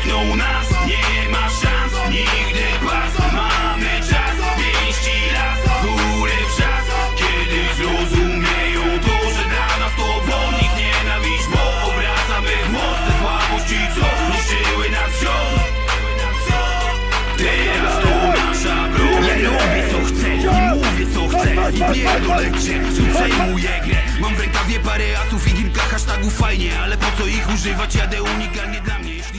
dotkną nas Nie ma szans, nigdy pas Mamy czas, pięści las Góry wrzask Kiedy zrozumieją to, że dla nas to wolnik Nienawiść, bo obracamy w mocne słabości Co niszczyły nas wziął Teraz to nasza broń. Ja robię co chcę i mówię co chcę I pierdolę grze, przejmuję grę. Mam w rękawie parę asów i kilka hashtagów. Fajnie Ale po co ich używać, jadę unikalnie dla mnie.